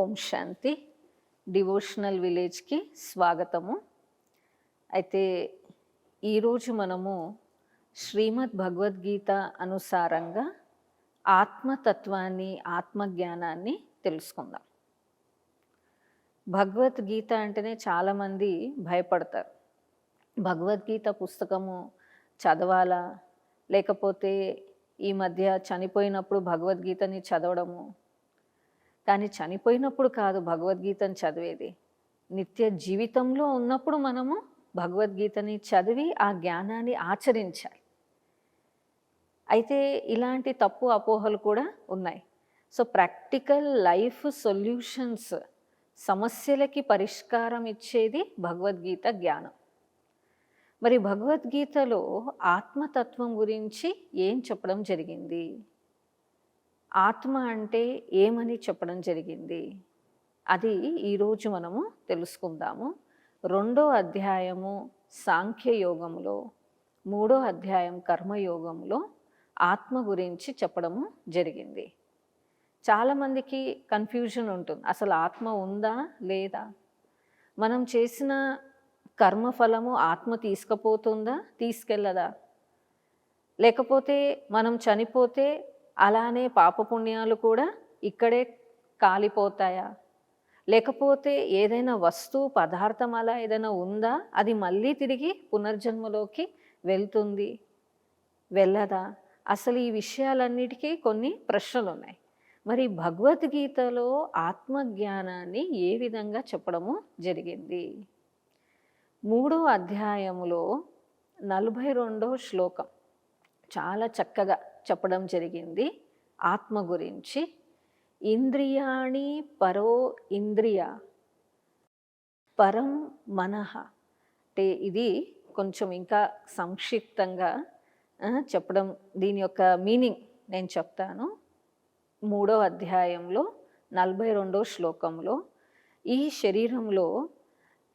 ఓం శాంతి. Devotional విలేజ్కి స్వాగతము. అయితే ఈరోజు మనము శ్రీమద్ భగవద్గీత అనుసారంగా ఆత్మతత్వాన్ని ఆత్మజ్ఞానాన్ని తెలుసుకుందాం. భగవద్గీత అంటేనే చాలామంది భయపడతారు. భగవద్గీత పుస్తకము చదవాలా? లేకపోతే ఈ మధ్య చనిపోయినప్పుడు భగవద్గీతని చదవడము కానీ చనిపోయినప్పుడు కాదు భగవద్గీతను చదివేది. నిత్య జీవితంలో ఉన్నప్పుడు మనము భగవద్గీతని చదివి ఆ జ్ఞానాన్ని ఆచరించాలి. అయితే ఇలాంటి తప్పు అపోహలు కూడా ఉన్నాయి. సో ప్రాక్టికల్ లైఫ్ సొల్యూషన్స్ సమస్యలకి పరిష్కారం ఇచ్చేది భగవద్గీత జ్ఞానం. మరి భగవద్గీతలో ఆత్మతత్వం గురించి ఏం చెప్పడం జరిగింది? ఆత్మ అంటే ఏమని చెప్పడం జరిగింది? అది ఈరోజు మనము తెలుసుకుందాము. రెండో అధ్యాయము సాంఖ్యయోగంలో మూడో అధ్యాయం కర్మయోగంలో ఆత్మ గురించి చెప్పడము జరిగింది. చాలామందికి కన్ఫ్యూజన్ ఉంటుంది. అసలు ఆత్మ ఉందా లేదా? మనం చేసిన కర్మఫలము ఆత్మ తీసుకుపోతుందా? తీసుకెళ్ళదా లేకపోతే మనం చనిపోతే అలానే పాపపుణ్యాలు కూడా ఇక్కడే కాలిపోతాయా? లేకపోతే ఏదైనా వస్తువు పదార్థం అలా ఏదైనా ఉందా? అది మళ్ళీ తిరిగి పునర్జన్మలోకి వెళ్తుంది. వెళ్ళదా? అసలు ఈ విషయాలన్నిటికీ కొన్ని ప్రశ్నలు ఉన్నాయి మరి భగవద్గీతలో ఆత్మజ్ఞానాన్ని ఏ విధంగా చెప్పడము జరిగింది? మూడో అధ్యాయములో నలభై రెండో శ్లోకం. చాలా చక్కగా చెప్పడం జరిగింది. ఆత్మ గురించి. ఇంద్రియాణి పరో ఇంద్రియ. పరం మనః. అంటే ఇది కొంచెం ఇంకా సంక్షిప్తంగా చెప్పడం దీని యొక్క మీనింగ్ నేను చెప్తాను. మూడో అధ్యాయంలో నలభై రెండో శ్లోకంలో ఈ శరీరంలో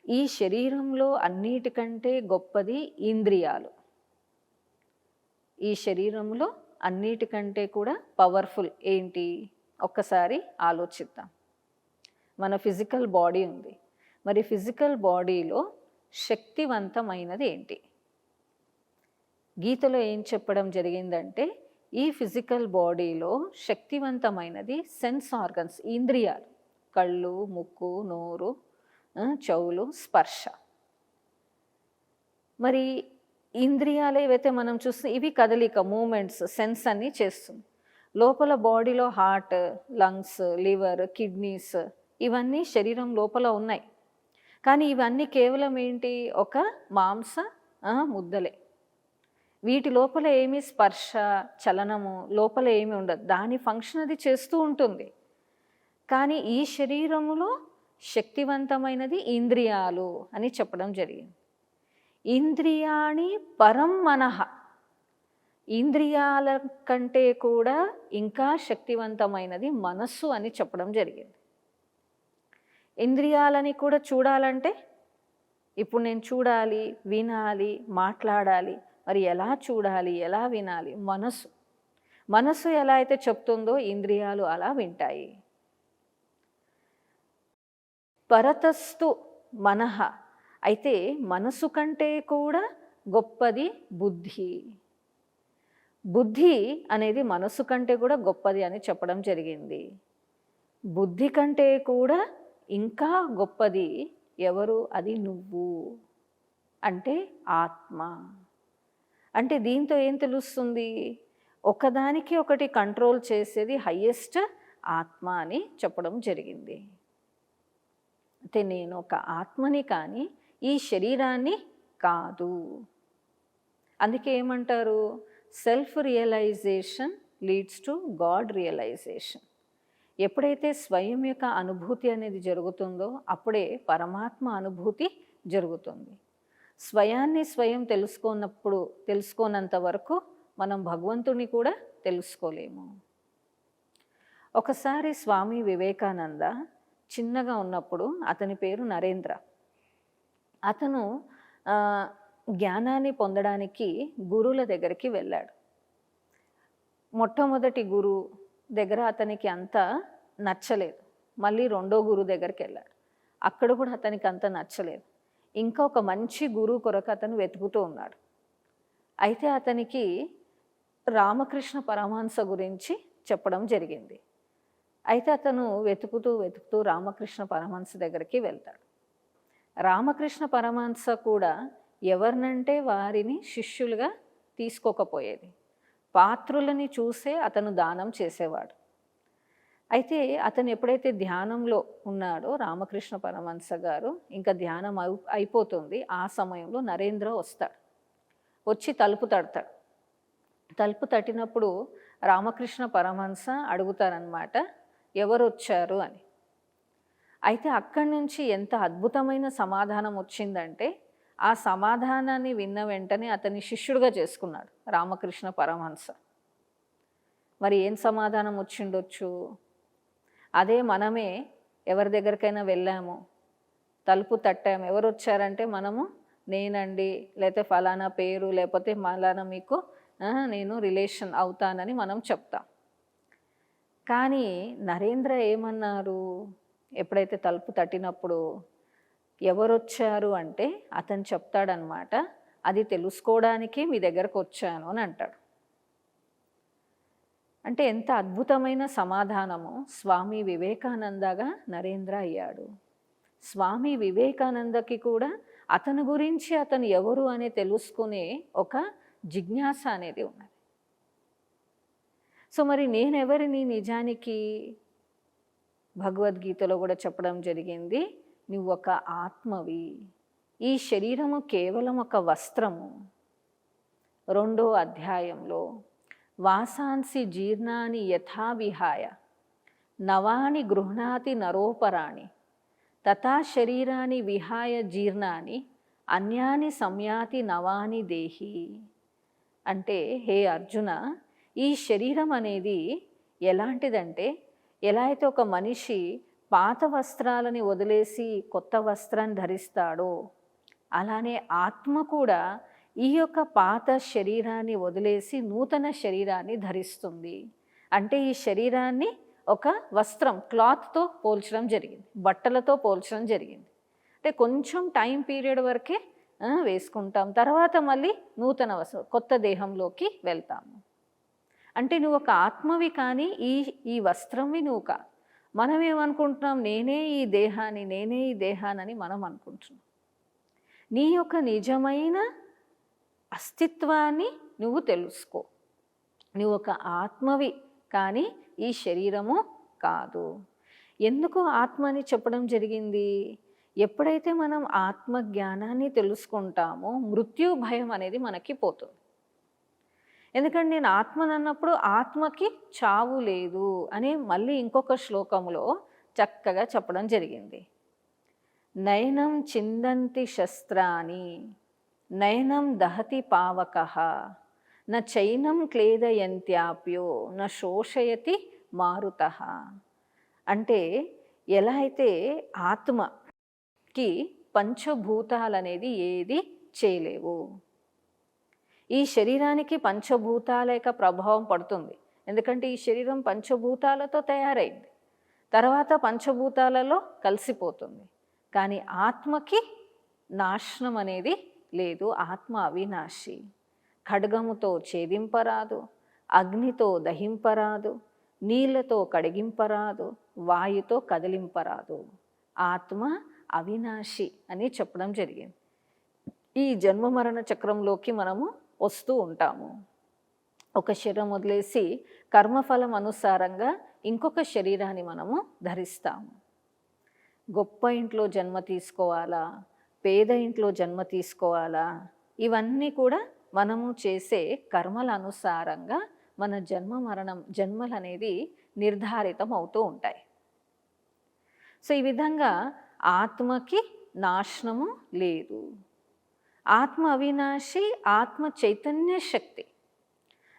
ఈ శరీరంలో అన్నిటికంటే గొప్పది ఇంద్రియాలు. ఈ శరీరంలో అన్నిటికంటే కూడా పవర్ఫుల్ ఏంటి? ఒక్కసారి ఆలోచిద్దాం. మన ఫిజికల్ బాడీ ఉంది. మరి ఫిజికల్ బాడీలో శక్తివంతమైనది ఏంటి? గీతలో ఏం చెప్పడం జరిగిందంటే ఈ ఫిజికల్ బాడీలో శక్తివంతమైనది సెన్స్ ఆర్గన్స్ ఇంద్రియాలు. కళ్ళు ముక్కు నోరు చెవులు స్పర్శ. మరి ఇంద్రియాలు ఏవైతే మనం చూస్తే ఇవి కదలిక మూమెంట్స్ సెన్స్ అన్నీ చేస్తుంది. లోపల బాడీలో హార్ట్ లంగ్స్ లివర్ కిడ్నీస్ ఇవన్నీ శరీరం లోపల ఉన్నాయి. కానీ ఇవన్నీ కేవలం ఏంటి? ఒక మాంస ముద్దలే. వీటి లోపల ఏమి స్పర్శ చలనము లోపల ఏమి ఉండదు. దాని ఫంక్షన్ అది చేస్తూ ఉంటుంది. కానీ ఈ శరీరములో శక్తివంతమైనది ఇంద్రియాలు అని చెప్పడం జరిగింది. ఇంద్రియాణి పరం మనః. ఇంద్రియాల కంటే కూడా ఇంకా శక్తివంతమైనది మనస్సు అని చెప్పడం జరిగింది. ఇంద్రియాలని కూడా చూడాలంటే ఇప్పుడు నేను చూడాలి వినాలి మాట్లాడాలి మరి ఎలా చూడాలి ఎలా వినాలి? మనసు మనసు ఎలా అయితే చెప్తుందో ఇంద్రియాలు అలా వింటాయి. పరతస్తు మనః. అయితే మనసు కంటే కూడా గొప్పది బుద్ధి. బుద్ధి అనేది మనసు కంటే కూడా గొప్పది అని చెప్పడం జరిగింది. బుద్ధి కంటే కూడా ఇంకా గొప్పది ఎవరు? అది నువ్వు. అంటే ఆత్మ. అంటే దీంతో ఏం తెలుస్తుంది? ఒకదానికి ఒకటి కంట్రోల్ చేసేది హయ్యెస్ట్ ఆత్మ అని చెప్పడం జరిగింది. అయితే నేను ఒక ఆత్మని కానీ ఈ శరీరాన్ని కాదు. అందుకే ఏమంటారు? Self realization leads to god realization. ఎప్పుడైతే స్వయం యొక్క అనుభూతి అనేది జరుగుతుందో అప్పుడే పరమాత్మ అనుభూతి జరుగుతుంది. స్వయాన్ని స్వయం తెలుసుకున్నప్పుడు తెలుసుకోనంత వరకు మనం భగవంతుని కూడా తెలుసుకోలేము. ఒకసారి స్వామి వివేకానంద చిన్నగా ఉన్నప్పుడు అతని పేరు నరేంద్ర. అతను జ్ఞానాన్ని పొందడానికి గురువుల దగ్గరికి వెళ్ళాడు. మొట్టమొదటి గురువు దగ్గర అతనికి అంత నచ్చలేదు. మళ్ళీ రెండో గురువు దగ్గరికి వెళ్ళాడు. అక్కడ కూడా అతనికి అంత నచ్చలేదు. ఇంకా ఒక మంచి గురువు కొరకు అతను వెతుకుతూ ఉన్నాడు. అయితే అతనికి రామకృష్ణ పరమహంస గురించి చెప్పడం జరిగింది. అయితే అతను వెతుకుతూ వెతుకుతూ రామకృష్ణ పరమహంస దగ్గరికి వెళ్తాడు. రామకృష్ణ పరమహంస కూడా ఎవరినంటే వారిని శిష్యులుగా తీసుకోకపోయేది. పాత్రులని చూసే అతను దానం చేసేవాడు. అయితే అతను ఎప్పుడైతే ధ్యానంలో ఉన్నాడో రామకృష్ణ పరమహంస గారు ఇంకా ధ్యానం అయిపోతుంది. ఆ సమయంలో నరేంద్ర వస్తాడు. వచ్చి తలుపు తడతాడు. తలుపు తట్టినప్పుడు రామకృష్ణ పరమహంస అడుగుతారనమాట ఎవరు వచ్చారు అని. అయితే అక్కడి నుంచి ఎంత అద్భుతమైన సమాధానం వచ్చిందంటే ఆ సమాధానాన్ని విన్న వెంటనే అతన్ని శిష్యుడిగా చేసుకున్నాడు రామకృష్ణ పరమహంస. మరి ఏం సమాధానం వచ్చిండొచ్చు? అదే మనమే ఎవరి దగ్గరికైనా వెళ్ళాము తలుపు తట్టాము ఎవరు వచ్చారంటే మనము నేనండి లేకపోతే ఫలానా పేరు లేకపోతే ఫలానా మీకు నేను రిలేషన్ అవుతానని మనం చెప్తాం. కానీ నరేంద్ర ఏమన్నారు? ఎప్పుడైతే తలుపు తట్టినప్పుడు ఎవరొచ్చారు అంటే అతను చెప్తాడనమాట అది తెలుసుకోవడానికి మీ దగ్గరకు వచ్చాను అని అంటాడు. అంటే ఎంత అద్భుతమైన సమాధానము. స్వామి వివేకానందగా నరేంద్ర అయ్యాడు. స్వామి వివేకానందకి కూడా అతని గురించి అతను ఎవరు అని తెలుసుకునే ఒక జిజ్ఞాస అనేది ఉన్నది. సో మరి నేనెవరిని నిజానికి భగవద్గీతలో కూడా చెప్పడం జరిగింది నువ్వు ఒక ఆత్మవి. ఈ శరీరము కేవలం ఒక వస్త్రము. రెండో అధ్యాయంలో వాసాంసి జీర్ణాని యథా విహాయ నవాని గృహణాతి నరోపరాణి. తథా శరీరాన్ని విహాయ జీర్ణాని. అన్యాని సంయాతి నవాని దేహి. అంటే హే అర్జున ఈ శరీరం అనేది ఎలాంటిదంటే ఎలా అయితే ఒక మనిషి పాత వస్త్రాలని వదిలేసి కొత్త వస్త్రాన్ని ధరిస్తాడో అలానే ఆత్మ కూడా ఈ యొక్క పాత శరీరాన్ని వదిలేసి నూతన శరీరాన్ని ధరిస్తుంది. అంటే ఈ శరీరాన్ని ఒక వస్త్రం క్లాత్తో పోల్చడం జరిగింది బట్టలతో పోల్చడం జరిగింది. అంటే కొంచెం టైం పీరియడ్ వరకే వేసుకుంటాం. తర్వాత మళ్ళీ నూతన వస్త్రం కొత్త దేహంలోకి వెళ్తాము. అంటే నువ్వు ఒక ఆత్మవి కానీ ఈ ఈ వస్త్రంవి నువ్వు కా. మనం ఏమనుకుంటున్నాం నేనే ఈ దేహాన్ని నేనే ఈ దేహానని మనం అనుకుంటున్నాం. నీ యొక్క నిజమైన అస్తిత్వాన్ని నువ్వు తెలుసుకో. నువ్వు ఒక ఆత్మవి కానీ ఈ శరీరము కాదు. ఎందుకు ఆత్మ అని చెప్పడం జరిగింది? ఎప్పుడైతే మనం ఆత్మ జ్ఞానాన్ని తెలుసుకుంటామో మృత్యు భయం అనేది మనకి పోతుంది. ఎందుకంటే నేను ఆత్మనన్నప్పుడు ఆత్మకి చావు లేదు అని మళ్ళీ ఇంకొక శ్లోకంలో చక్కగా చెప్పడం జరిగింది. నయనం చిందంతి శస్త్రాని నయనం దహతి పావక న చైనం క్లేదయంత్యాప్యో నా శోషయతి మారుత. అంటే ఎలా అయితే ఆత్మకి పంచభూతాలనేది ఏది చేయలేవు. ఈ శరీరానికి పంచభూతాల యొక్క ప్రభావం పడుతుంది. ఎందుకంటే ఈ శరీరం పంచభూతాలతో తయారైంది. తర్వాత పంచభూతాలలో కలిసిపోతుంది. కానీ ఆత్మకి నాశనం అనేది లేదు. ఆత్మ అవినాశి. ఖడ్గముతో ఛేదింపరాదు. అగ్నితో దహింపరాదు. నీళ్ళతో కడిగింపరాదు. వాయుతో కదిలింపరాదు. ఆత్మ అవినాశి అని చెప్పడం జరిగింది. ఈ జన్మ మరణ చక్రంలోకి మనము వస్తూ ఉంటాము. ఒక శరీరం వదిలేసి కర్మఫలం అనుసారంగా ఇంకొక శరీరాన్ని మనము ధరిస్తాము. గొప్ప ఇంట్లో జన్మ తీసుకోవాలా? పేద ఇంట్లో జన్మ తీసుకోవాలా? ఇవన్నీ కూడా మనము చేసే కర్మల అనుసారంగా మన జన్మ మరణం జన్మలు అనేది నిర్ధారితం అవుతూ ఉంటాయి. సో ఈ విధంగా ఆత్మకి నాశనము లేదు. ఆత్మ అవినాశి ఆత్మ చైతన్య శక్తి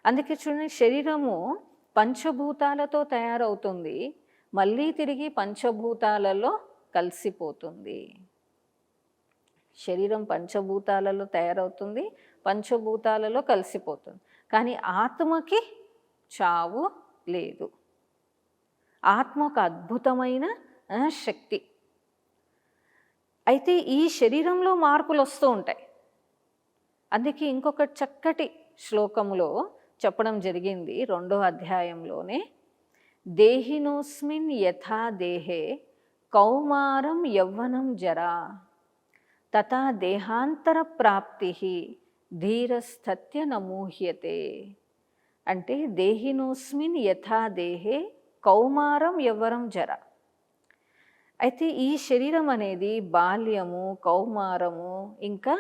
అందుకే చూడండి శరీరము పంచభూతాలతో తయారవుతుంది మళ్ళీ తిరిగి పంచభూతాలలో కలిసిపోతుంది. శరీరం పంచభూతాలలో తయారవుతుంది పంచభూతాలలో కలిసిపోతుంది. కానీ ఆత్మకి చావు లేదు. ఆత్మ ఒక అద్భుతమైన శక్తి. అయితే ఈ శరీరంలో మార్పులు వస్తూ ఉంటాయి. అందుకే ఇంకొక చక్కటి శ్లోకములో చెప్పడం జరిగింది రెండో అధ్యాయంలోనే. దేహినోస్మిన్ యథా దేహే కౌమారం యవ్వనం జరా తథా దేహాంతర ప్రాప్తి ధీరస్థత్య నమూహ్యతే. అంటే దేహినోస్మిన్ యథా దేహే కౌమారం యవ్వరం జర. అయితే ఈ శరీరం అనేది బాల్యము కౌమారము ఇంకా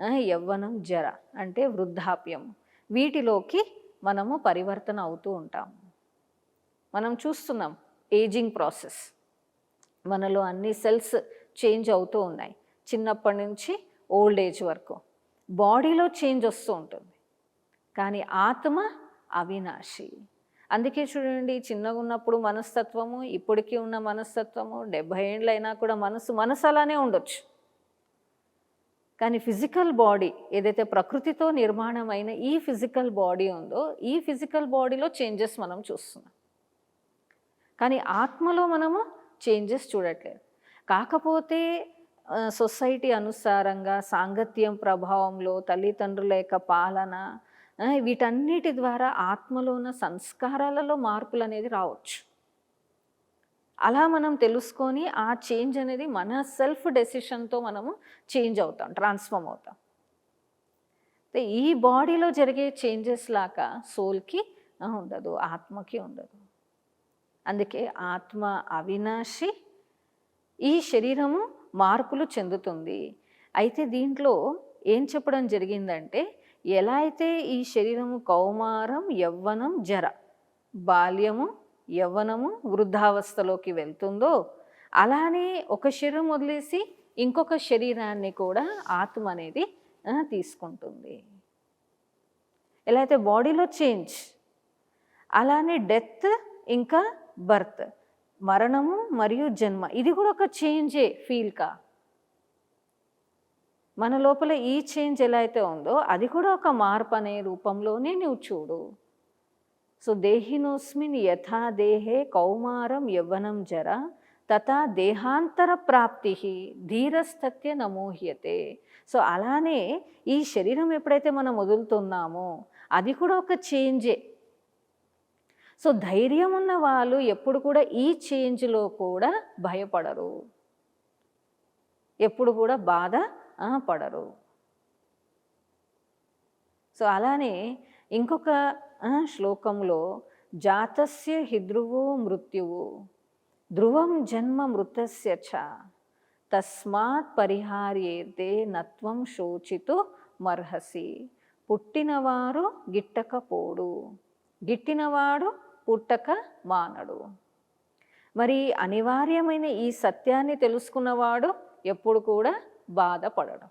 యవ్వనం జర అంటే వృద్ధాప్యం. వీటిలోకి మనము పరివర్తన అవుతూ ఉంటాము మనం చూస్తున్నాం ఏజింగ్ ప్రాసెస్. మనలో అన్ని సెల్స్ చేంజ్ అవుతూ ఉన్నాయి. చిన్నప్పటి నుంచి ఓల్డ్ ఏజ్ వరకు బాడీలో చేంజ్ వస్తూ ఉంటుంది. కానీ ఆత్మ అవినాశి. అందుకే చూడండి చిన్నగా ఉన్నప్పుడు మనస్తత్వము ఇప్పటికీ ఉన్న మనస్తత్వము డెబ్భై ఏండ్లైనా కూడా మనసు మనసు అలానే ఉండొచ్చు. కానీ ఫిజికల్ బాడీ ఏదైతే ప్రకృతితో నిర్మాణమైన ఈ ఫిజికల్ బాడీ ఉందో ఈ ఫిజికల్ బాడీలో చేంజెస్ మనం చూస్తున్నాం. కానీ ఆత్మలో మనము చేంజెస్ చూడట్లేదు. కాకపోతే సొసైటీ అనుసారంగా సాంగత్యం ప్రభావంలో తల్లిదండ్రుల యొక్క పాలన వీటన్నిటి ద్వారా ఆత్మలో ఉన్న సంస్కారాలలో మార్పులు అనేది రావచ్చు. అలా మనం తెలుసుకొని ఆ చేంజ్ అనేది మన సెల్ఫ్ డెసిషన్తో మనము చేంజ్ అవుతాం ట్రాన్స్ఫార్మ్ అవుతాం. అయితే ఈ బాడీలో జరిగే చేంజెస్ లాగా సోల్కి ఉండదు ఆత్మకి ఉండదు. అందుకే ఆత్మ అవినాశి ఈ శరీరము మార్పులు చెందుతుంది. అయితే దీంట్లో ఏం చెప్పడం జరిగిందంటే ఎలా అయితే ఈ శరీరము కౌమారం యవ్వనం జర బాల్యము యవ్వనము వృద్ధావస్థలోకి వెళ్తుందో అలానే ఒక శరీరం వదిలేసి ఇంకొక శరీరాన్ని కూడా ఆత్మ అనేది తీసుకుంటుంది. ఎలా అయితే బాడీలో చేంజ్ అలానే డెత్ ఇంకా బర్త్ మరణము మరియు జన్మ ఇది కూడా ఒక చేంజే ఫీల్కా మన లోపల ఈ చేంజ్ ఎలా అయితే ఉందో అది కూడా ఒక మార్పు అనే రూపంలోనే నువ్వు చూడు. సో దేహినోస్మిన్ యథా దేహే కౌమారం యవ్వనం జర తథా దేహాంతర ప్రాప్తి ధీరస్థత్య నమోహ్యతే. సో అలానే ఈ శరీరం ఎప్పుడైతే మనం వదులుతున్నామో అది కూడా ఒక చేంజే సో ధైర్యం ఉన్న వాళ్ళు ఎప్పుడు కూడా ఈ చేంజ్లో కూడా భయపడరు. ఎప్పుడు కూడా బాధ పడరు. సో అలానే ఇంకొక శ్లోకంలో జాతస్య హిద్రువో మృత్యువు ధ్రువం జన్మ మృతస్య చ తస్మాత్ పరిహార్యేతే నత్వం శోచితు మర్హసి పుట్టినవారు గిట్టకపోడు గిట్టినవాడు పుట్టక మానడు. మరి అనివార్యమైన ఈ సత్యాన్ని తెలుసుకున్నవాడు ఎప్పుడు కూడా బాధపడడు.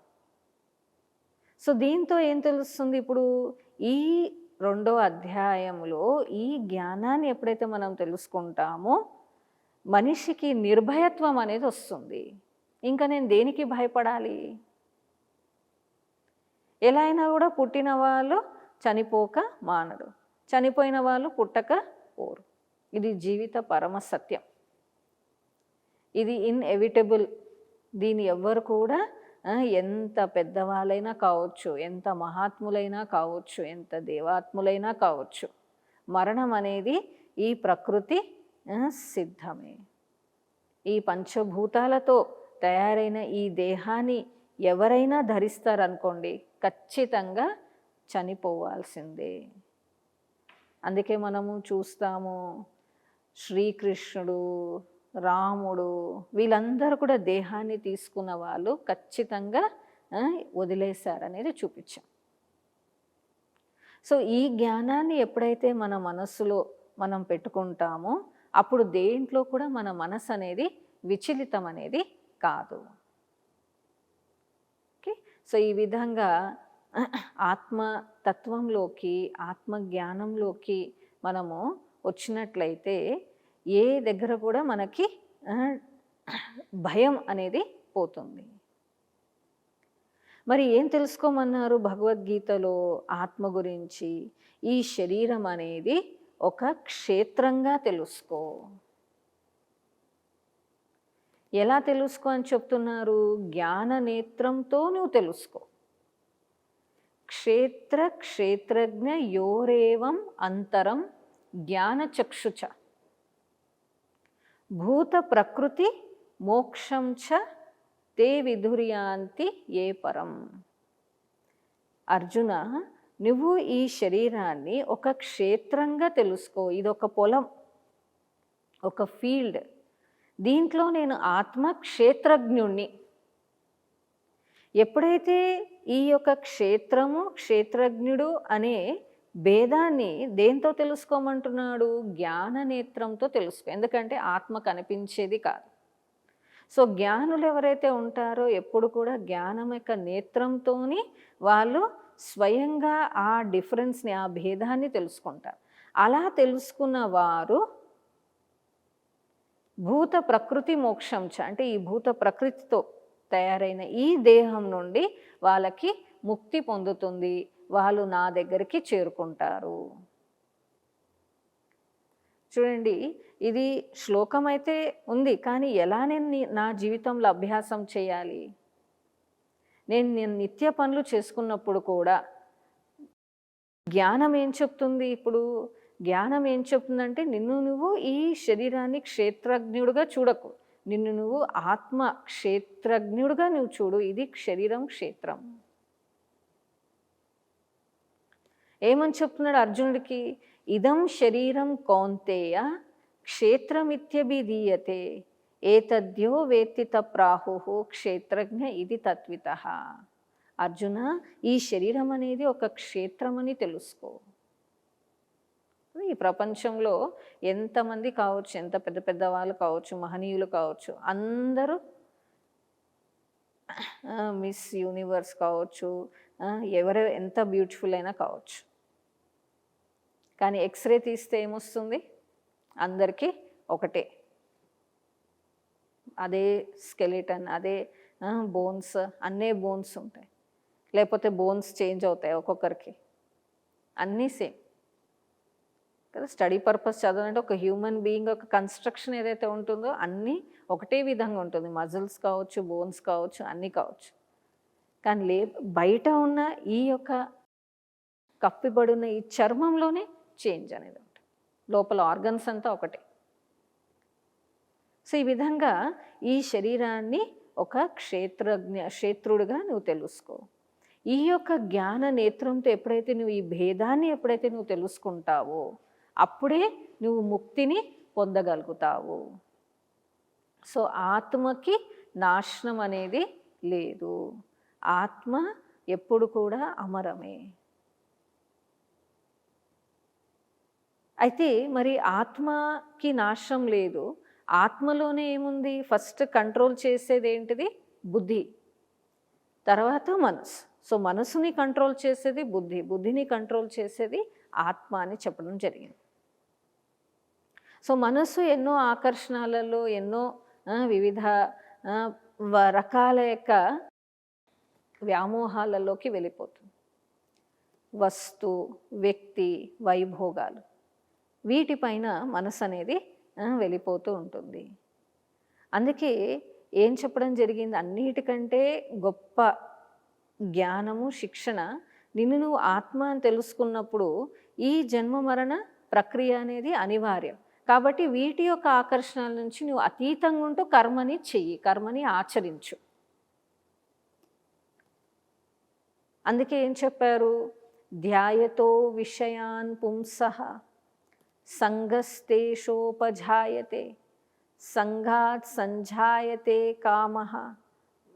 సో దీంతో ఏం తెలుస్తుంది ఇప్పుడు? ఈ రెండో అధ్యాయంలో ఈ జ్ఞానాన్ని ఎప్పుడైతే మనం తెలుసుకుంటామో మనిషికి నిర్భయత్వం అనేది వస్తుంది. ఇంకా నేను దేనికి భయపడాలి? ఎలా అయినా కూడా పుట్టిన వాళ్ళు చనిపోక మానడు చనిపోయిన వాళ్ళు పుట్టక పోరు. ఇది జీవిత పరమ సత్యం. ఇది ఇన్ఎవిటబుల్ దీన్ని ఎవ్వరు కూడా ఎంత పెద్దవాళ్ళైనా కావచ్చు ఎంత మహాత్ములైనా కావచ్చు ఎంత దేవాత్ములైనా కావచ్చు మరణం అనేది ఈ ప్రకృతి సిద్ధమే. ఈ పంచభూతాలతో తయారైన ఈ దేహాన్ని ఎవరైనా ధరిస్తారనుకోండి ఖచ్చితంగా చనిపోవాల్సిందే. అందుకే మనము చూస్తాము శ్రీకృష్ణుడు రాముడు వీళ్ళందరూ కూడా దేహాన్ని తీసుకున్న వాళ్ళు ఖచ్చితంగా ఆ, వదిలేశారనేది చూపించాం. సో ఈ జ్ఞానాన్ని ఎప్పుడైతే మన మనస్సులో మనం పెట్టుకుంటామో అప్పుడు దేంట్లో కూడా మన మనసు అనేది విచలితం అనేది కాదు. ఓకే? సో ఈ విధంగా ఆత్మ తత్వంలోకి మనము వచ్చినట్లయితే ఏ దగ్గర కూడా మనకి భయం అనేది పోతుంది. మరి ఏం తెలుసుకోమన్నారు భగవద్గీతలో ఆత్మ గురించి? ఈ శరీరం అనేది ఒక క్షేత్రంగా తెలుసుకో. ఎలా తెలుసుకో అని చెప్తున్నారు? జ్ఞాన నేత్రంతో నువ్వు తెలుసుకో. క్షేత్ర క్షేత్రజ్ఞ యోరేవం అంతరం జ్ఞానచక్షుచ. భూత ప్రకృతి మోక్షం చ తే విధుర్యాంతి ఏ పరం. అర్జున నువ్వు ఈ శరీరాన్ని ఒక క్షేత్రంగా తెలుసుకో. ఇది ఒక పొలం ఒక ఫీల్డ్. దీంట్లో నేను ఆత్మ క్షేత్రజ్ఞుణ్ణి. ఎప్పుడైతే ఈ యొక్క క్షేత్రము క్షేత్రజ్ఞుడు అనే భేదాన్ని దేంతో తెలుసుకోమంటున్నాడు? జ్ఞాన నేత్రంతో తెలుసుకో ఎందుకంటే ఆత్మ కనిపించేది కాదు. సో జ్ఞానులు ఎవరైతే ఉంటారో ఎప్పుడు కూడా జ్ఞానం యొక్క నేత్రంతోని వాళ్ళు స్వయంగా ఆ డిఫరెన్స్ని ఆ భేదాన్ని తెలుసుకుంటారు. అలా తెలుసుకున్న వారు భూత ప్రకృతి మోక్షం అంటే ఈ భూత ప్రకృతితో తయారైన ఈ దేహం నుండి వాళ్ళకి ముక్తి పొందుతుంది. వాళ్ళు నా దగ్గరికి చేరుకుంటారు. చూడండి ఇది శ్లోకం అయితే ఉంది కానీ ఎలా నేను నా జీవితంలో అభ్యాసం చేయాలి? నేను నేను నిత్య పనులు చేసుకున్నప్పుడు కూడా జ్ఞానం ఏం చెప్తుంది ఇప్పుడు? జ్ఞానం ఏం చెప్తుందంటే నిన్ను నువ్వు ఈ శరీరాన్ని క్షేత్రజ్ఞుడుగా చూడకు. నిన్ను నువ్వు ఆత్మ క్షేత్రజ్ఞుడుగా నువ్వు చూడు. ఇది శరీరం క్షేత్రం. ఏమని చెప్తున్నాడు అర్జునుడికి? ఇదం శరీరం కౌంతేయ క్షేత్రమిత్యభిధీయతే ఏతద్యో వేత్తిత ప్రాహు క్షేత్రజ్ఞ ఇది తత్విత అర్జున ఈ శరీరం అనేది ఒక క్షేత్రం అని తెలుసుకో. ఈ ప్రపంచంలో ఎంతమంది కావచ్చు ఎంత పెద్ద పెద్ద వాళ్ళు కావచ్చు మహనీయులు కావచ్చు అందరూ మిస్ యూనివర్స్ కావచ్చు ఎవరు ఎంత బ్యూటిఫుల్ అయినా కావచ్చు. కానీ ఎక్స్రే తీస్తే ఏమొస్తుంది? అందరికీ ఒకటే. అదే స్కెలిటన్ అదే బోన్స్ అన్నీ బోన్స్ ఉంటాయి. లేకపోతే బోన్స్ చేంజ్ అవుతాయి ఒక్కొక్కరికి. అన్నీ సేమ్. కదా స్టడీ పర్పస్ చదవాలంటే ఒక హ్యూమన్ బీయింగ్ ఒక కన్స్ట్రక్షన్ ఏదైతే ఉంటుందో అన్నీ ఒకటే విధంగా ఉంటుంది. మజిల్స్ కావచ్చు బోన్స్ కావచ్చు అన్నీ కావచ్చు. కానీ లే బయట ఉన్న ఈ యొక్క కప్పిబడున్న ఈ చర్మంలోనే చేంజ్ అనేది ఉంటుంది. లోపల ఆర్గన్స్ అంతా ఒకటే. సో ఈ విధంగా ఈ శరీరాన్ని ఒక క్షేత్రజ్ఞ క్షేత్రుడుగా నువ్వు తెలుసుకో. ఈ యొక్క జ్ఞాన నేత్రంతో ఎప్పుడైతే నువ్వు ఈ భేదాన్ని ఎప్పుడైతే నువ్వు తెలుసుకుంటావో అప్పుడే నువ్వు ముక్తిని పొందగలుగుతావు. సో ఆత్మకి నాశనం అనేది లేదు. ఆత్మ ఎప్పుడు కూడా అమరమే. అయితే మరి ఆత్మకి నాశనం లేదు. ఆత్మలోనే ఏముంది? ఫస్ట్ కంట్రోల్ చేసేది ఏంటిది? బుద్ధి. తర్వాత మనసు. సో మనసుని కంట్రోల్ చేసేది బుద్ధి. బుద్ధిని కంట్రోల్ చేసేది ఆత్మ అని చెప్పడం జరిగింది. సో మనసు ఎన్నో ఆకర్షణలలో ఎన్నో వివిధ రకాల యొక్క వ్యామోహాలలోకి వెళ్ళిపోతుంది. వస్తు వ్యక్తి వైభోగాలు. వీటిపైన మనసు అనేది వెళ్ళిపోతూ ఉంటుంది. అందుకే ఏం చెప్పడం జరిగింది? అన్నిటికంటే గొప్ప జ్ఞానము శిక్షణ నిన్ను నువ్వు ఆత్మ అని తెలుసుకున్నప్పుడు ఈ జన్మ మరణ ప్రక్రియ అనేది అనివార్యం. కాబట్టి వీటి యొక్క ఆకర్షణల నుంచి నువ్వు అతీతంగా ఉంటూ కర్మని చెయ్యి కర్మని ఆచరించు. అందుకే ఏం చెప్పారు? ధ్యాయతో విషయాన్ పుంసహ సంగస్తేషోపజాయతే సంఘాత్ సంజాయతే కామ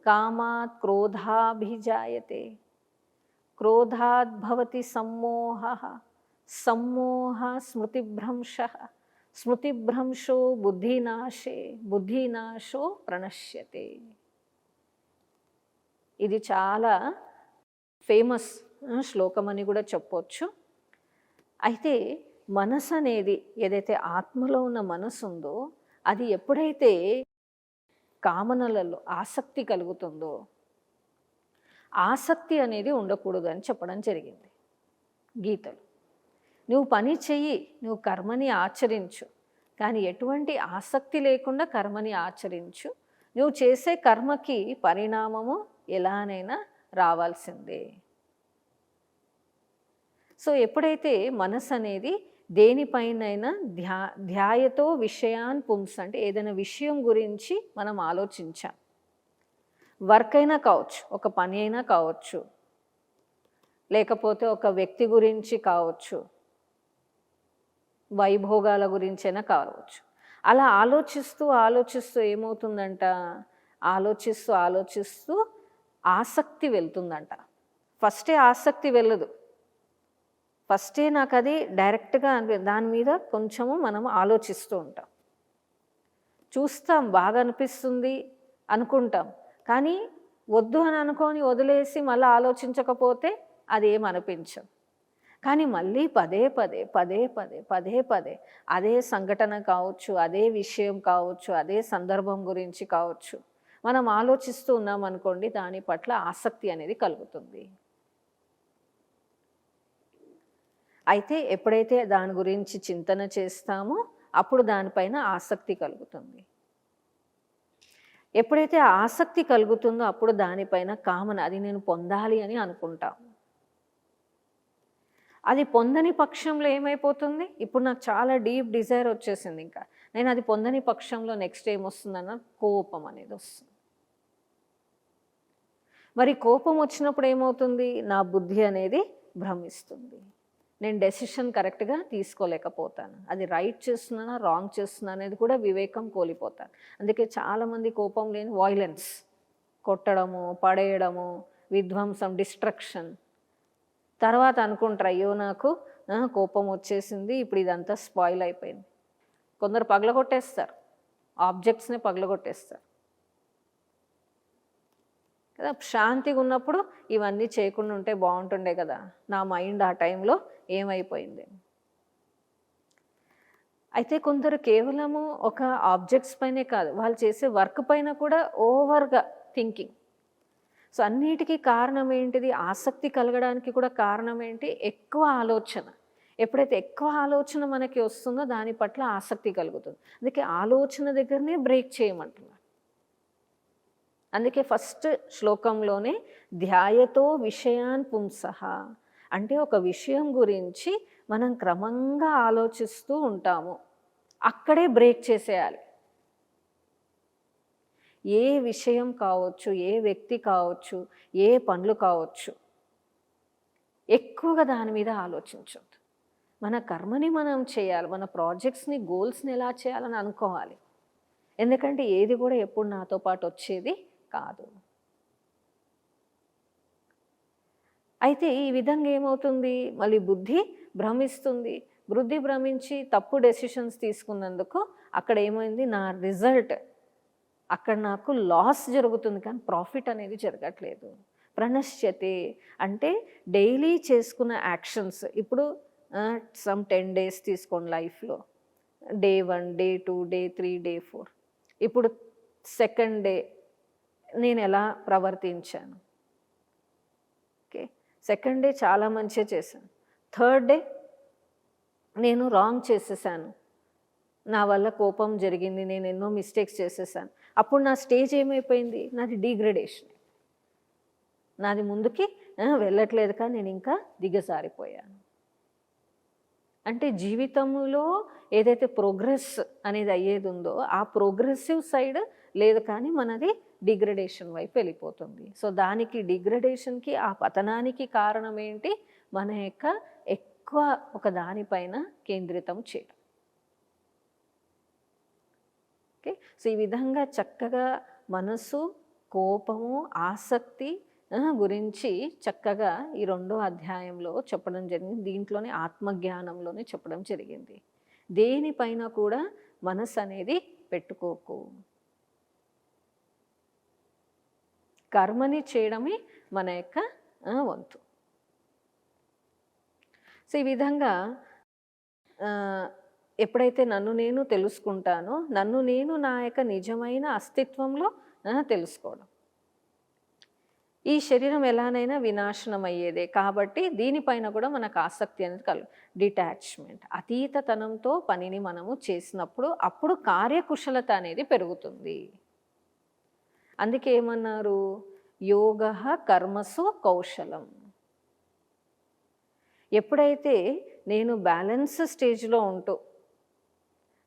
కామాత్ క్రోధాభిజాయతే. క్రోధాత్ భవతి సమ్మోహ సమ్మోహ స్మృతిభ్రంశ స్మృతిభ్రంశో బుద్ధినాశే బుద్ధినాశో ప్రణశ్యతే. ఇది చాలా ఫేమస్ శ్లోకం అని కూడా చెప్పొచ్చు. అయితే మనసు అనేది ఏదైతే ఆత్మలో ఉన్న మనసు ఉందో అది ఎప్పుడైతే కామనలలో ఆసక్తి కలుగుతుందో ఆసక్తి అనేది ఉండకూడదు అని చెప్పడం జరిగింది గీతలు. నువ్వు పని చెయ్యి నువ్వు కర్మని ఆచరించు కానీ ఎటువంటి ఆసక్తి లేకుండా కర్మని ఆచరించు. నువ్వు చేసే కర్మకి పరిణామము ఎలానైనా రావాల్సిందే. సో ఎప్పుడైతే మనసు అనేది దేనిపైనైనా ధ్యా ధ్యాయతో విషయాన్ పుంస్ అంటే ఏదైనా విషయం గురించి మనం ఆలోచించాం. వర్క్ అయినా కావచ్చు ఒక పని అయినా కావచ్చు లేకపోతే ఒక వ్యక్తి గురించి కావచ్చు వైభోగాల గురించైనా కావచ్చు. అలా ఆలోచిస్తూ ఆలోచిస్తూ ఏమవుతుందంట? ఆలోచిస్తూ ఆలోచిస్తూ ఆసక్తి వెళ్తుందంట. ఫస్టే ఆసక్తి వెళ్ళదు. ఫస్టే నాకు అది డైరెక్ట్గా దాని మీద కొంచెము మనం ఆలోచిస్తూ ఉంటాం. చూస్తాం బాగా అనిపిస్తుంది అనుకుంటాం. కానీ వద్దు అని అనుకొని వదిలేసి మళ్ళీ ఆలోచించకపోతే అదేం అనిపించం కానీ మళ్ళీ పదే పదే పదే పదే పదే పదే అదే సంఘటన కావచ్చు అదే విషయం కావచ్చు అదే సందర్భం గురించి కావచ్చు మనం ఆలోచిస్తూ ఉన్నాం అనుకోండి దాని పట్ల ఆసక్తి అనేది కలుగుతుంది. అయితే ఎప్పుడైతే దాని గురించి చింతన చేస్తామో అప్పుడు దానిపైన ఆసక్తి కలుగుతుంది. ఎప్పుడైతే ఆసక్తి కలుగుతుందో అప్పుడు దానిపైన కామన్ అది నేను పొందాలి అని అనుకుంటాం. అది పొందని పక్షంలో ఏమైపోతుంది? ఇప్పుడు నాకు చాలా డీప్ డిజైర్ వచ్చేసింది ఇంకా. నేను అది పొందని పక్షంలో నెక్స్ట్ ఏమొస్తుందన్న కోపం అనేది వస్తుంది. మరి కోపం వచ్చినప్పుడు ఏమవుతుంది? నా బుద్ధి అనేది భ్రమిస్తుంది. నేను డెసిషన్ కరెక్ట్గా తీసుకోలేకపోతాను. అది రైట్ చేస్తున్నానా రాంగ్ చేస్తున్నా అనేది కూడా వివేకం కోల్పోతాను. అందుకే చాలామంది కోపం లేని వాయిలెన్స్ కొట్టడము పడేయడము విధ్వంసం డిస్ట్రక్షన్ తర్వాత అనుకుంటారు అయ్యో నాకు కోపం వచ్చేసింది ఇప్పుడు ఇదంతా స్పాయిల్ అయిపోయింది. కొందరు పగలగొట్టేస్తారు. ఆబ్జెక్ట్స్ని పగలగొట్టేస్తారు. కదా? శాంతిగా ఉన్నప్పుడు ఇవన్నీ చేయకుండా ఉంటే బాగుంటుండే కదా? నా మైండ్ ఆ టైంలో ఏమైపోయింది? అయితే కొందరు కేవలము ఒక ఆబ్జెక్ట్స్ పైనే కాదు వాళ్ళు చేసే వర్క్ పైన కూడా ఓవర్గా థింకింగ్. సో అన్నిటికీ కారణం ఏంటిది? ఆసక్తి కలగడానికి కూడా కారణం ఏంటి? ఎక్కువ ఆలోచన. ఎప్పుడైతే ఎక్కువ ఆలోచన మనకి వస్తుందో దాని పట్ల ఆసక్తి కలుగుతుంది. అందుకే ఆలోచన దగ్గరనే బ్రేక్ చేయమంటున్నారు. అందుకే ఫస్ట్ శ్లోకంలోనే ధ్యాయతో విషయాన్ పుంసహ అంటే ఒక విషయం గురించి మనం క్రమంగా ఆలోచిస్తూ ఉంటాము. అక్కడే బ్రేక్ చేసేయాలి. ఏ విషయం కావచ్చు ఏ వ్యక్తి కావచ్చు ఏ పనులు కావచ్చు ఎక్కువగా దాని మీద ఆలోచించొద్దు. మన కర్మని మనం చేయాలి మన ప్రాజెక్ట్స్ని గోల్స్ని ఎలా చేయాలని అనుకోవాలి. ఎందుకంటే ఏది కూడా ఎప్పుడు నాతో పాటు వచ్చేది కాదు. అయితే ఈ విధంగా ఏమవుతుంది? మళ్ళీ బుద్ధి భ్రమిస్తుంది. బుద్ధి భ్రమించి తప్పు డెసిషన్స్ తీసుకున్నందుకు అక్కడ ఏమైంది? నా రిజల్ట్ అక్కడ నాకు లాస్ జరుగుతుంది కానీ ప్రాఫిట్ అనేది జరగట్లేదు. ప్రణశ్యతి అంటే డైలీ చేసుకున్న యాక్షన్స్ ఇప్పుడు సమ్ టెన్ డేస్ తీసుకోండి లైఫ్లో day one day two day three day four ఇప్పుడు సెకండ్ డే నేను ఎలా ప్రవర్తించాను? ఓకే. సెకండ్ డే చాలా మంచిగా చేశాను. థర్డ్ డే నేను రాంగ్ చేసేసాను. నా వల్ల కోపం జరిగింది నేను ఎన్నో మిస్టేక్స్ చేసేసాను. అప్పుడు నా స్టేజ్ ఏమైపోయింది? నాది డీగ్రేడేషన్. నాది ముందుకి వెళ్ళట్లేదు కానీ నేను ఇంకా దిగజారిపోయాను. అంటే జీవితంలో ఏదైతే ప్రోగ్రెస్ అనేది అయ్యేది ఉందో ఆ ప్రోగ్రెసివ్ సైడ్ లేదు కానీ మనది డిగ్రడేషన్ వైపు వెళ్ళిపోతుంది. సో దానికి డిగ్రడేషన్కి ఆ పతనానికి కారణం ఏంటి? మన యొక్క ఎక్కువ ఒక దానిపైన కేంద్రితం చేయడం. ఓకే? సో ఈ విధంగా చక్కగా మనసు కోపము ఆసక్తి గురించి చక్కగా ఈ రెండో అధ్యాయంలో చెప్పడం జరిగింది. దీంట్లోనే ఆత్మజ్ఞానంలోనే చెప్పడం జరిగింది. దేనిపైన కూడా మనసు అనేది పెట్టుకోకు. కర్మని చేయడమే మన యొక్క వంతు. సో ఈ విధంగా ఎప్పుడైతే నన్ను నేను తెలుసుకుంటానో నన్ను నేను నా యొక్క నిజమైన అస్తిత్వంలో తెలుసుకోవడం. ఈ శరీరం ఎలానైనా వినాశనం అయ్యేదే కాబట్టి దీనిపైన కూడా మనకు ఆసక్తి అనేది కలు డిటాచ్మెంట్ అతీతతనంతో పనిని మనము చేసినప్పుడు అప్పుడు కార్యకుశలత అనేది పెరుగుతుంది. అందుకే ఏమన్నారు యోగ కర్మసు కౌశలం. ఎప్పుడైతే నేను బ్యాలెన్స్ స్టేజ్లో ఉంటూ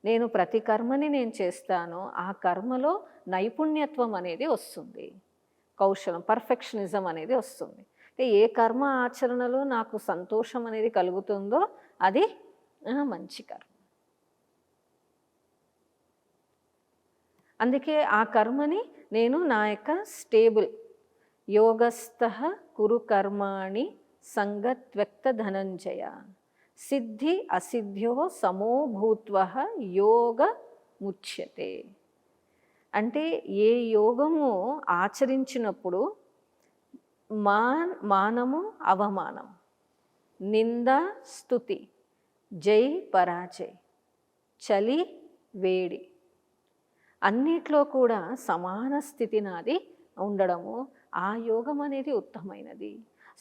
నేను ప్రతి కర్మని నేను చేస్తానో ఆ కర్మలో నైపుణ్యత్వం అనేది వస్తుంది. కౌశలం పర్ఫెక్షనిజం అనేది వస్తుంది. అంటే ఏ కర్మ ఆచరణలో నాకు సంతోషం అనేది కలుగుతుందో అది మంచి కర్మ. అందుకే ఆ కర్మని నేను నా యొక్క స్టేబుల్. యోగస్థ కురు కర్మాణి సంగత్వ్యక్త ధనంజయ. సిద్ధి అసిద్ధ్యో సమోభూత్వ యోగ ముచ్యతే. అంటే ఏ యోగము ఆచరించినప్పుడు మా మానము అవమానం. నింద స్థుతి జై పరాజయ్ చలి వేడి. అన్నిట్లో కూడా సమాన స్థితి నాది ఉండడము. ఆ యోగం అనేది ఉత్తమైనది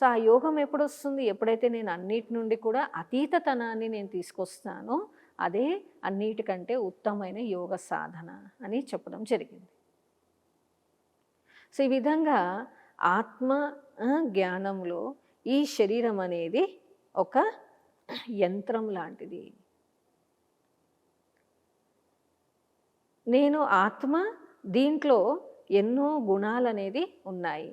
సో ఆ యోగం ఎప్పుడు వస్తుంది ఎప్పుడైతే నేను అన్నిటి నుండి కూడా అతీతతనాన్ని నేను తీసుకొస్తానో అదే అన్నిటికంటే ఉత్తమైన యోగ సాధన అని చెప్పడం జరిగింది. సో ఈ విధంగా ఆత్మ జ్ఞానంలో ఈ శరీరం అనేది ఒక యంత్రం లాంటిది. నేను ఆత్మ దీంట్లో ఎన్నో గుణాలు అనేది ఉన్నాయి.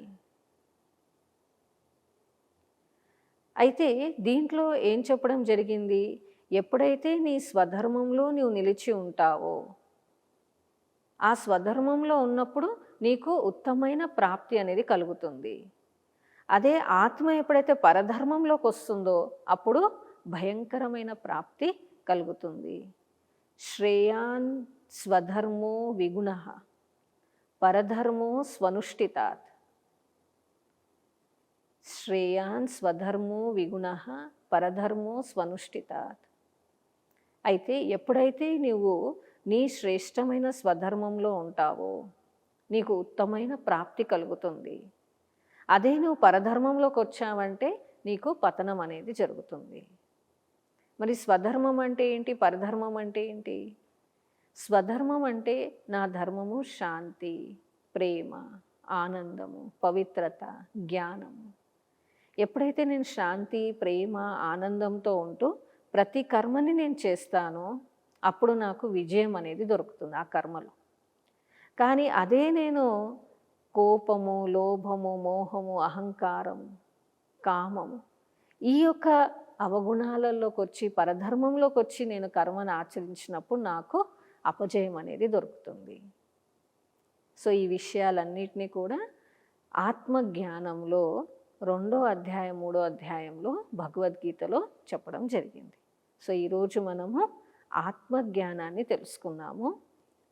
అయితే దీంట్లో ఏం చెప్పడం జరిగింది? ఎప్పుడైతే నీ స్వధర్మంలో నీవు నిలిచి ఉంటావో ఆ స్వధర్మంలో ఉన్నప్పుడు నీకు ఉత్తమైన ప్రాప్తి అనేది కలుగుతుంది. అదే ఆత్మ ఎప్పుడైతే పరధర్మంలోకి వస్తుందో అప్పుడు భయంకరమైన ప్రాప్తి కలుగుతుంది. శ్రేయాన్ స్వధర్మో విగుణ పరధర్మో స్వనుష్ఠితాత్. శ్రేయాన్ స్వధర్మో విగుణ పరధర్మో స్వనుష్ఠితాత్. అయితే ఎప్పుడైతే నువ్వు నీ శ్రేష్టమైన స్వధర్మంలో ఉంటావో నీకు ఉత్తమైన ప్రాప్తి కలుగుతుంది. అదే నువ్వు పరధర్మంలోకి వచ్చావంటే నీకు పతనం అనేది జరుగుతుంది. మరి స్వధర్మం అంటే ఏంటి? పరధర్మం అంటే ఏంటి? స్వధర్మం అంటే నా ధర్మము శాంతి ప్రేమ ఆనందము పవిత్రత జ్ఞానము. ఎప్పుడైతే నేను శాంతి ప్రేమ ఆనందంతో ఉంటూ ప్రతి కర్మని నేను చేస్తానో అప్పుడు నాకు విజయం అనేది దొరుకుతుంది ఆ కర్మలో. కానీ అదే నేను కోపము లోభము మోహము అహంకారం కామము ఈ యొక్క అవగుణాలలోకి వచ్చి పరధర్మంలోకి వచ్చి నేను కర్మను ఆచరించినప్పుడు నాకు అపజయం అనేది దొరుకుతుంది. సో ఈ విషయాలన్నిటినీ కూడా ఆత్మజ్ఞానంలో రెండో అధ్యాయం మూడో అధ్యాయంలో భగవద్గీతలో చెప్పడం జరిగింది. సో ఈరోజు మనము ఆత్మజ్ఞానాన్ని తెలుసుకున్నాము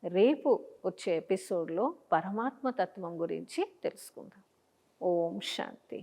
రేపు వచ్చే ఎపిసోడ్లో పరమాత్మ తత్వం గురించి తెలుసుకుందాం. ఓం శాంతి.